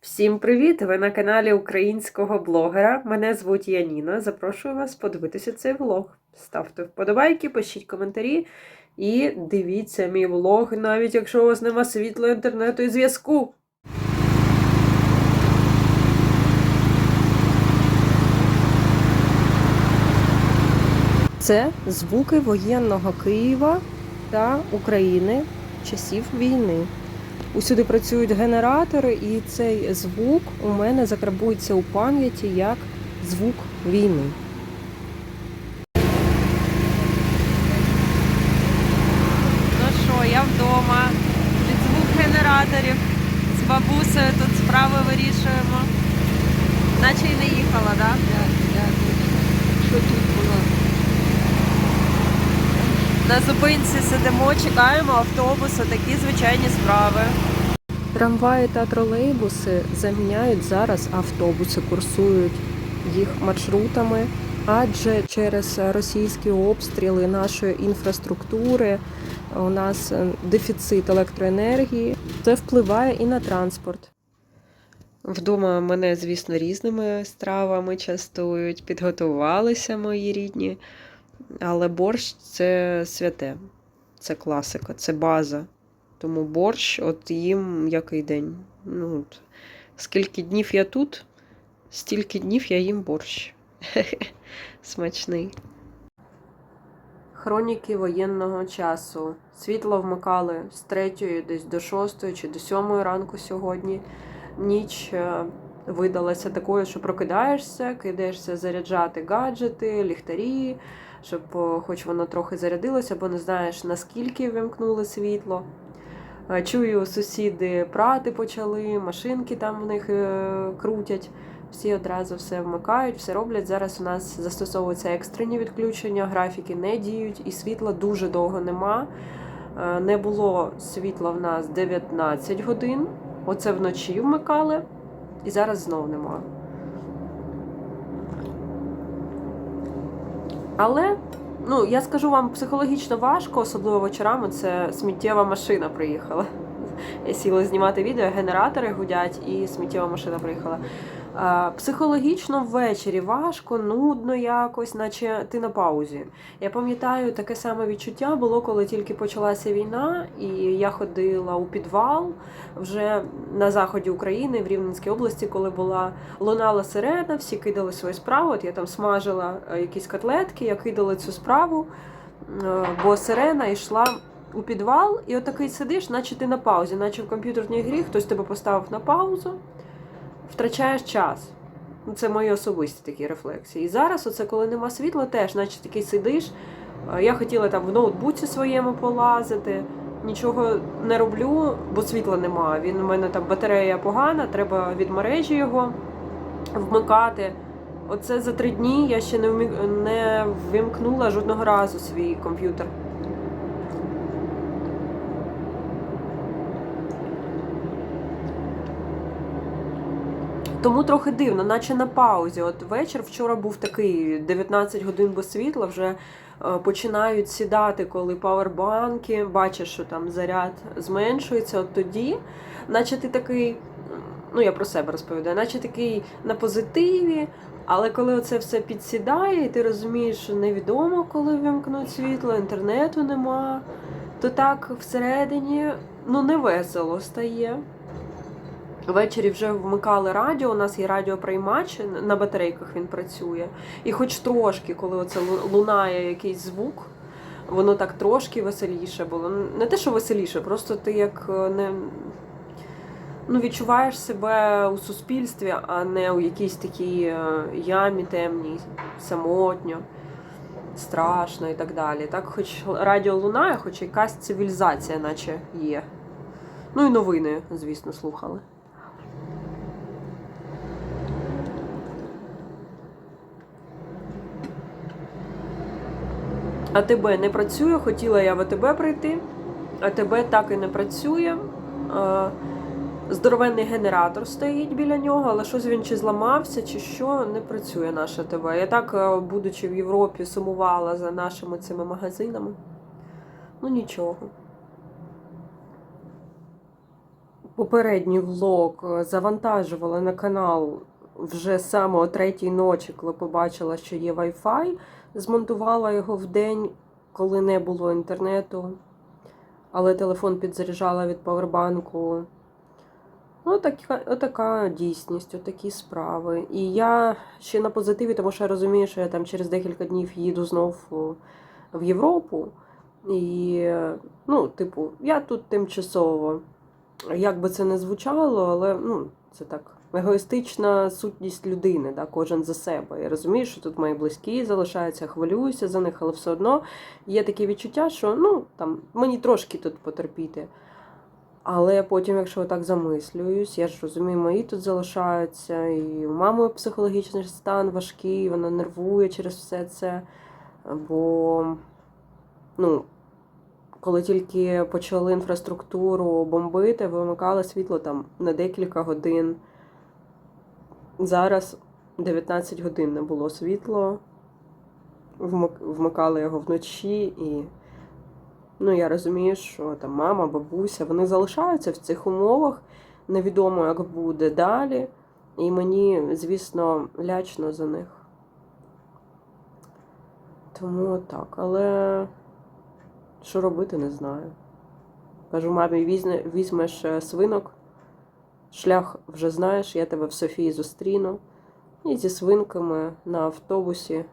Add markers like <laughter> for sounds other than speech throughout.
Всім привіт! Ви на каналі українського блогера. Мене звуть Яніна. Запрошую вас подивитися цей влог. Ставте вподобайки, пишіть коментарі і дивіться мій влог, навіть якщо у вас нема світла, інтернету і зв'язку. Це звуки воєнного Києва та України часів війни. Усюди працюють генератори, і цей звук у мене закарбується у пам'яті як звук війни. Ну що, я вдома. Під звук генераторів з бабусею тут справи вирішуємо. Наче й не їхала, так? Що тут було? На зупинці сидимо, чекаємо автобуси, такі звичайні справи. Трамваї та тролейбуси заміняють зараз автобуси, курсують їх маршрутами, адже через російські обстріли нашої інфраструктури у нас е, дефіцит електроенергії. Це впливає і на транспорт. Вдома мене, звісно, різними стравами частують, підготувалися мої рідні. Але борщ це святе, це класика, це база. Тому борщ, от їм який день. Ну, от. Скільки днів я тут, стільки днів я їм борщ. <laughs> Смачний. Хроніки воєнного часу. Світло вмикали з 3 десь до 6 чи до 7 ранку сьогодні. Ніч е, видалася такою, що прокидаєшся, кидаєшся заряджати гаджети, ліхтарі, щоб е, хоч воно трохи зарядилося, бо не знаєш, наскільки вимкнули світло. Е, Чую, сусіди прати почали, машинки там в них е, крутять. Всі одразу все вмикають, все роблять. Зараз у нас застосовуються екстрені відключення, графіки не діють, і світла дуже довго нема. Не було світла в нас 19 годин. Оце вночі вмикали, і зараз знов нема. Але, ну, я скажу вам, психологічно важко, особливо вечорами, це сміттєва машина приїхала. Я сіла знімати відео, генератори гудять, і сміттєва машина приїхала. Психологічно ввечері важко, нудно якось, наче ти на паузі. Я пам'ятаю, таке саме відчуття було, коли тільки почалася війна, і я ходила у підвал вже на заході України, в Рівненській області, коли була лунала сирена, всі кидали свою справу. От я там смажила е, якісь котлетки, я кидала цю справу, е, бо сирена йшла. У підвал, і отакий сидиш, наче ти на паузі, наче в комп'ютерній грі хтось тебе поставив на паузу, втрачаєш час. Ну, Це мої особисті такі рефлексії. І зараз, оце коли нема світла, теж, наче такий сидиш. Я хотіла там в ноутбуці своєму полазити, нічого не роблю, бо світла нема. Він у мене там батарея погана, треба від мережі його вмикати. Оце за три дні я ще не вмі- не вимкнула жодного разу свій комп'ютер. Тому трохи дивно, наче на паузі. От вечір вчора був такий 19 годин без світла, вже е, починають сідати, коли павербанки, бачиш, що там заряд зменшується. От тоді, наче ти такий, ну я про себе розповідаю, наче такий на позитиві. Але коли оце все підсідає, і ти розумієш, що невідомо, коли вимкнуть світло, інтернету нема, то так всередині ну не весело стає. Ввечері вже вмикали радіо. У нас є радіоприймач, на батарейках він працює. І хоч трошки, коли оце лунає якийсь звук, воно так трошки веселіше було. Не те, що веселіше, просто ти як е, не ну, відчуваєш себе у суспільстві, а не у якійсь такій е, ямі темній, самотньо, страшно і так далі. Так, хоч радіо лунає, хоч якась цивілізація, наче є. Ну і новини, звісно, слухали. АТБ не працює, хотіла я в АТБ прийти, АТБ так і не працює. Здоровенний генератор стоїть біля нього, але щось він чи зламався, чи що, не працює наше ТВ. Я так, е, будучи в Європі, сумувала за нашими цими магазинами. Ну нічого. Попередній влог е, завантажувала на канал вже саме о третій ночі, коли побачила, що є Wi-Fi. Змонтувала його в день, коли не було інтернету, але телефон підзаряджала від павербанку. Ну, така, отака дійсність, отакі справи. І я ще на позитиві, тому що я розумію, що я там через декілька днів їду знов в Європу. І, ну, типу, я тут тимчасово. Як би це не звучало, але ну, це так егоїстична сутність людини, да, кожен за себе. Я розумію, що тут мої близькі залишаються, хвилююся за них, але все одно є таке відчуття, що ну, там, мені трошки тут потерпіти. Але потім, якщо так замислююсь, я ж розумію, мої тут залишаються, і у мами психологічний стан важкий, вона нервує через все це. Бо, ну, коли тільки почали інфраструктуру бомбити, вимикали світло там на декілька годин. Зараз 19 годин не було світло, вмикали його вночі, і ну, я розумію, що там мама, бабуся, вони залишаються в цих умовах. Невідомо, як буде далі. І мені, звісно, лячно за них. Тому так, але що робити, не знаю. Кажу, мамі, візьме, візьмеш е, свинок, шлях вже знаєш, я тебе в Софії зустріну. І зі свинками на автобусі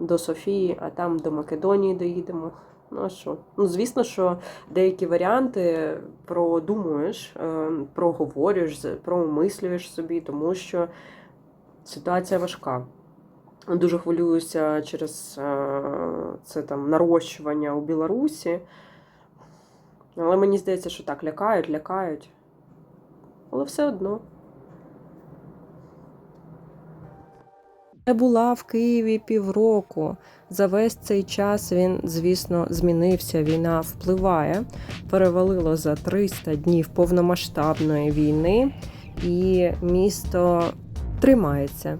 до Софії, а там до Македонії доїдемо. Ну а що? Ну, звісно, що деякі варіанти продумуєш, е, проговорюєш, промислюєш собі, тому що ситуація важка. Дуже хвилююся через е, це там нарощування у Білорусі. Але мені здається, що так лякають, лякають. Але все одно. Я була в Києві півроку. За весь цей час він, звісно, змінився. Війна впливає. Перевалило за 300 днів повномасштабної війни, і місто тримається.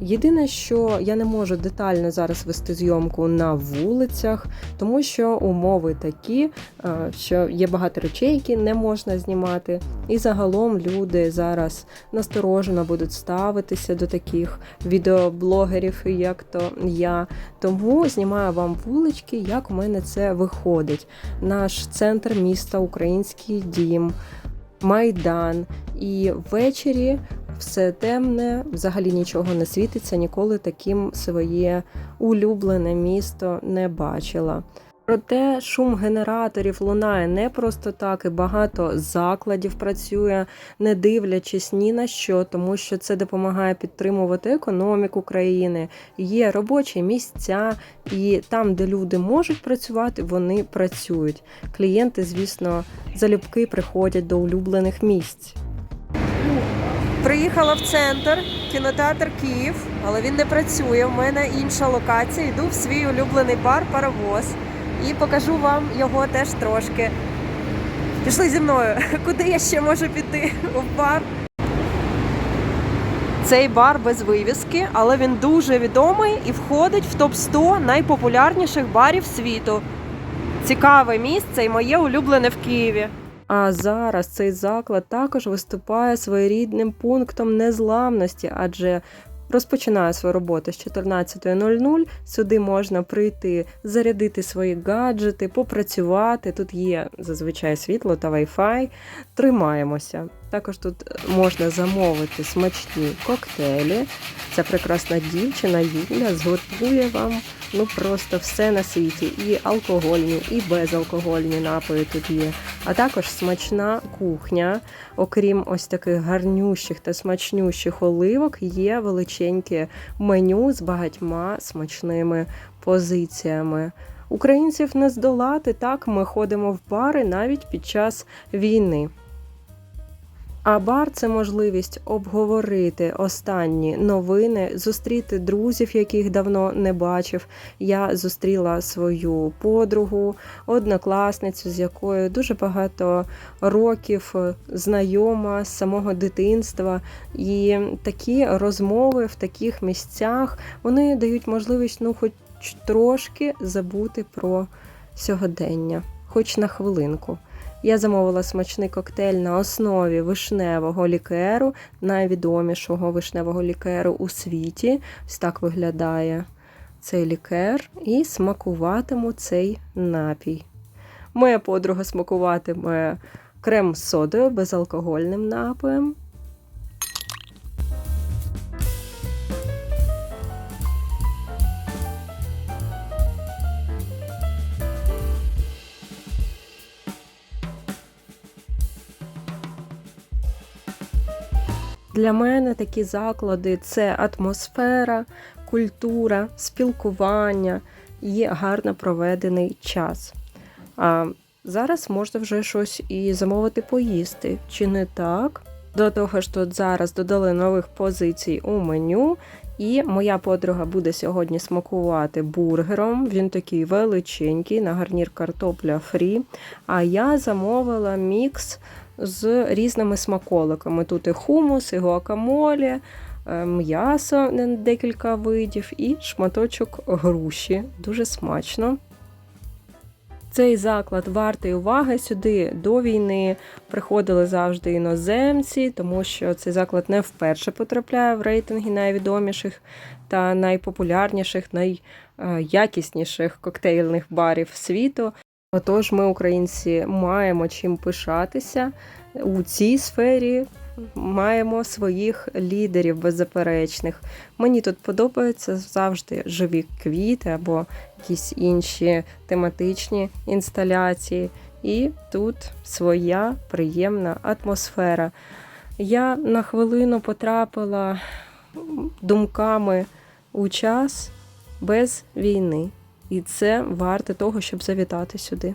Єдине, що я не можу детально зараз вести зйомку на вулицях, тому що умови такі, е, що є багато речей, які не можна знімати. І загалом люди зараз насторожено будуть ставитися до таких відеоблогерів, як то я. Тому знімаю вам вулички, як у мене це виходить. Наш центр міста, український дім, майдан. І ввечері все темне, взагалі нічого не світиться, ніколи таким своє улюблене місто не бачила. Проте шум генераторів лунає не просто так, і багато закладів працює, не дивлячись ні на що, тому що це допомагає підтримувати економіку країни. Є робочі місця, і там, де люди можуть працювати, вони працюють. Клієнти, звісно, залюбки приходять до улюблених місць. Приїхала в центр, кінотеатр Київ, але він не працює. У мене інша локація. Йду в свій улюблений бар Паровоз і покажу вам його теж трошки. Пішли зі мною. <laughs> Куди я ще можу піти? В бар. Цей бар без вивіски, але він дуже відомий і входить в топ 100 найпопулярніших барів світу. Цікаве місце і моє улюблене в Києві. А зараз цей заклад також виступає своєрідним пунктом незламності, адже розпочинає свою роботу з 14.00. Сюди можна прийти, зарядити свої гаджети, попрацювати. Тут є зазвичай світло та Wi-Fi. Тримаємося. Також тут можна замовити смачні коктейлі. Ця прекрасна дівчина Юля зготує вам ну просто все на світі. І алкогольні, і безалкогольні напої тут є. А також смачна кухня. Окрім ось таких гарнющих та смачнющих оливок, є величеньке меню з багатьма смачними позиціями. Українців не здолати так. Ми ходимо в бари навіть під час війни. А бар це можливість обговорити останні новини, зустріти друзів, яких давно не бачив. Я зустріла свою подругу, однокласницю, з якою дуже багато років знайома з самого дитинства. І такі розмови в таких місцях вони дають можливість, ну, хоч трошки забути про сьогодення, хоч на хвилинку. Я замовила смачний коктейль на основі вишневого лікеру, найвідомішого вишневого лікеру у світі. Ось так виглядає цей лікер, і смакуватиму цей напій. Моя подруга смакуватиме крем з содою безалкогольним напоєм. Для мене такі заклади це атмосфера, культура, спілкування і гарно проведений час. А зараз можна вже щось і замовити поїсти, чи не так? До того ж, тут зараз додали нових позицій у меню, і моя подруга буде сьогодні смакувати бургером. Він такий величенький, на гарнір картопля фрі. А я замовила мікс з різними смаколиками. Тут і хумус, і гуакамолі, е, м'ясо декілька видів і шматочок груші. Дуже смачно. Цей заклад вартий уваги. Сюди до війни приходили завжди іноземці, тому що цей заклад не вперше потрапляє в рейтинги найвідоміших та найпопулярніших, найякісніших коктейльних барів світу. Отож, ми, українці, маємо чим пишатися у цій сфері. Маємо своїх лідерів беззаперечних. Мені тут подобаються завжди живі квіти або якісь інші тематичні інсталяції. І тут своя приємна атмосфера. Я на хвилину потрапила думками у час без війни. І це варте того, щоб завітати сюди.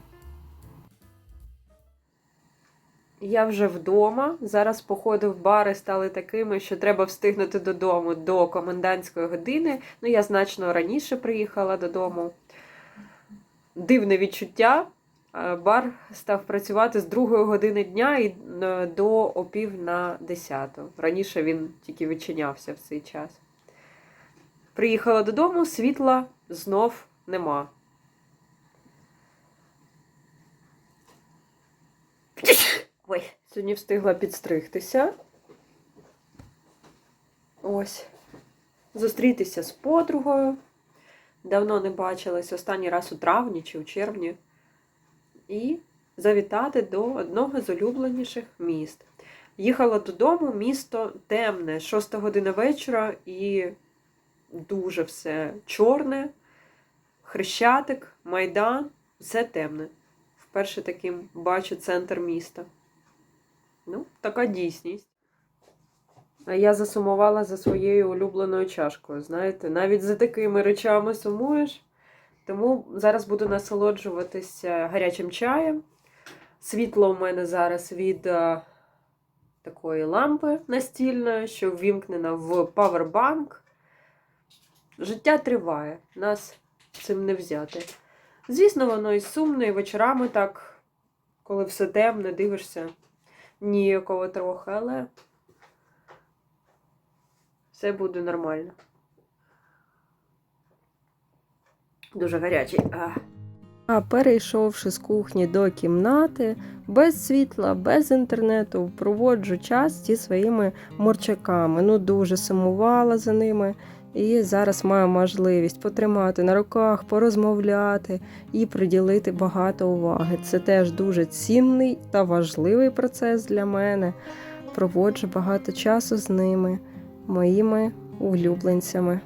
Я вже вдома. Зараз походи в бари стали такими, що треба встигнути додому до комендантської години. Ну, я значно раніше приїхала додому. Дивне відчуття. Е, Бар став працювати з другої години дня і е, до опів на десяту. Раніше він тільки відчинявся в цей час. Приїхала додому, світла знов нема. Ой, сьогодні встигла підстригтися. Ось. Зустрітися з подругою. Давно не бачилась останній раз у травні чи у червні. І завітати до одного з улюбленіших міст. Їхала додому, місто темне, 6 година вечора, і дуже все чорне. Хрещатик, майдан, все темне. Вперше таким бачу центр міста. Ну, така дійсність. Я засумувала за своєю улюбленою чашкою. Знаєте, навіть за такими речами сумуєш. Тому зараз буду насолоджуватися гарячим чаєм. Світло у мене зараз від а, такої лампи настільної, що ввімкнена в павербанк. Життя триває, нас цим не взяти. Звісно, воно і сумно, і вечорами так, коли все темне, дивишся ніякого трохи, але все буде нормально. Дуже гарячий. А. А перейшовши з кухні до кімнати, без світла, без інтернету, проводжу час зі своїми морчаками. Ну, дуже сумувала за ними. І зараз маю можливість потримати на руках, порозмовляти і приділити багато уваги. Це теж дуже цінний та важливий процес для мене. Проводжу багато часу з ними, моїми улюбленцями.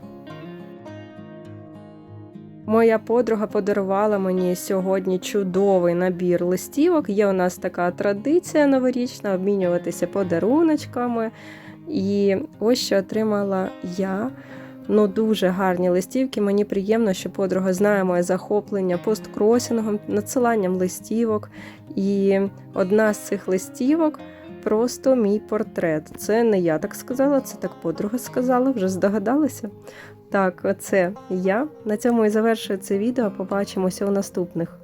Моя подруга подарувала мені сьогодні чудовий набір листівок. Є у нас така традиція новорічна обмінюватися подаруночками. І ось що отримала я. Ну, дуже гарні листівки. Мені приємно, що подруга знає моє захоплення посткросінгом, надсиланням листівок. І одна з цих листівок просто мій портрет. Це не я так сказала, це так подруга сказала, вже здогадалися. Так, оце я. На цьому і завершую це відео. Побачимося у наступних.